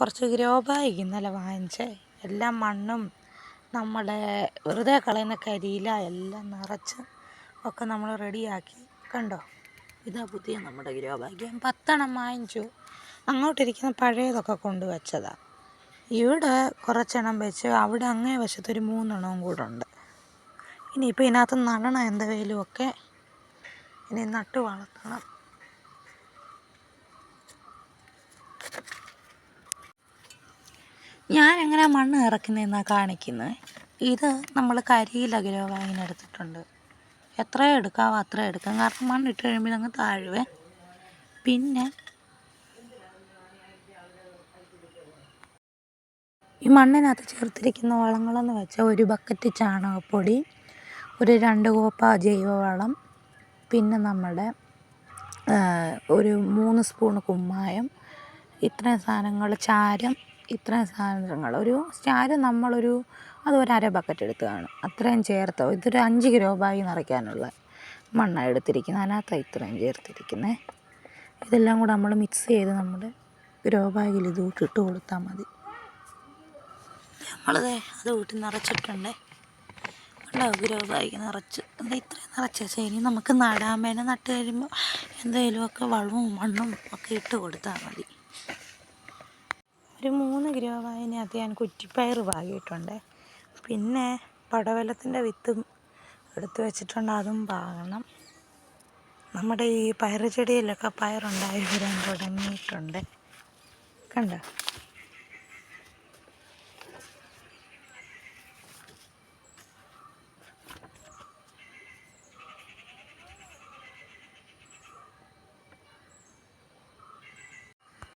കുറച്ച് grow bag ഇന്നലെ വാങ്ങിച്ചേ. എല്ലാ മണ്ണും നമ്മുടെ വെറുതെ കളയുന്ന കരിയില എല്ലാം നിറച്ച് ഒക്കെ നമ്മൾ റെഡിയാക്കി. കണ്ടോ? ഇതാ പുതിയ നമ്മുടെ ഗ്രോ ബാഗ് ഞാൻ പത്തെണ്ണം വാങ്ങിച്ചു. അങ്ങോട്ടിരിക്കുന്ന പഴയതൊക്കെ കൊണ്ടുവച്ചതാണ് ഇവിടെ കുറച്ചെണ്ണം വെച്ച് അവിടെ അങ്ങേ വശത്തൊരു മൂന്നെണ്ണവും കൂടെ ഉണ്ട്. ഇനിയിപ്പോൾ ഇതിനകത്ത് നടണം എന്തെങ്കിലും ഒക്കെ. ഇനി നട്ട് വളർത്തണം. ഞാൻ എങ്ങനെ മണ്ണ് ഇറക്കുന്നതെന്നാണ് കാണിക്കുന്നത് ഇത് നമ്മൾ കരിയിലകലോ വാങ്ങിന് എടുത്തിട്ടുണ്ട്. എത്ര എടുക്കാവോ അത്ര എടുക്കാം. കാരണം മണ്ണിട്ട് കഴിയുമ്പോൾ അങ്ങ് താഴുവേ. പിന്നെ ഈ മണ്ണിനകത്ത് ചേർത്തിരിക്കുന്ന വളങ്ങളെന്ന് വെച്ചാൽ ഒരു ബക്കറ്റ് ചാണകപ്പൊടി ഒരു രണ്ട് കോപ്പ ജൈവവളം പിന്നെ നമ്മുടെ ഒരു മൂന്ന് സ്പൂൺ കുമ്മായം ഇത്രയും സാധനങ്ങൾ ചാരം ഇത്രയും സാധനങ്ങൾ. ഒരു സ്റ്റാർ നമ്മളൊരു അത് ഒരു അര ബക്കറ്റ് എടുത്ത് കാണും. അത്രയും ചേർത്ത് ഇതൊരു അഞ്ച് കിലോ ബായി നിറയ്ക്കാനുള്ള മണ്ണാണ് എടുത്തിരിക്കുന്നത്. അതിനകത്താണ് ഇത്രയും ചേർത്തിരിക്കുന്നത് ഇതെല്ലാം കൂടെ നമ്മൾ മിക്സ് ചെയ്ത് നമ്മുടെ ഗ്രോ ബാഗിൽ ഇത് ഇട്ട് കൊടുത്താൽ മതി. നമ്മളത് അത് വീട്ടിൽ നിറച്ചിട്ടുണ്ട്. ഉണ്ടാവും ഗ്രോ ബാഗ് നിറച്ച്. എന്താ ഇത്രയും നിറച്ച? വെച്ചാൽ ഇനി നമുക്ക് വേണ്ടി നട്ട് കഴിയുമ്പോൾ എന്തെങ്കിലുമൊക്കെ വളവും മണ്ണും ഒക്കെ ഇട്ട് കൊടുത്താൽ മതി. ഒരു മൂന്ന് കിലോ വായനകത്ത് ഞാൻ കുറ്റിപ്പയർ പാകിയിട്ടുണ്ട് പിന്നെ പടവലത്തിന്റെ വിത്തും എടുത്തു വെച്ചിട്ടുണ്ട്. അതും പാകണം നമ്മുടെ ഈ പയർ ചെടിയിലൊക്കെ പയറുണ്ടായി വരാൻ തുടങ്ങിയിട്ടുണ്ട്. കണ്ടോ?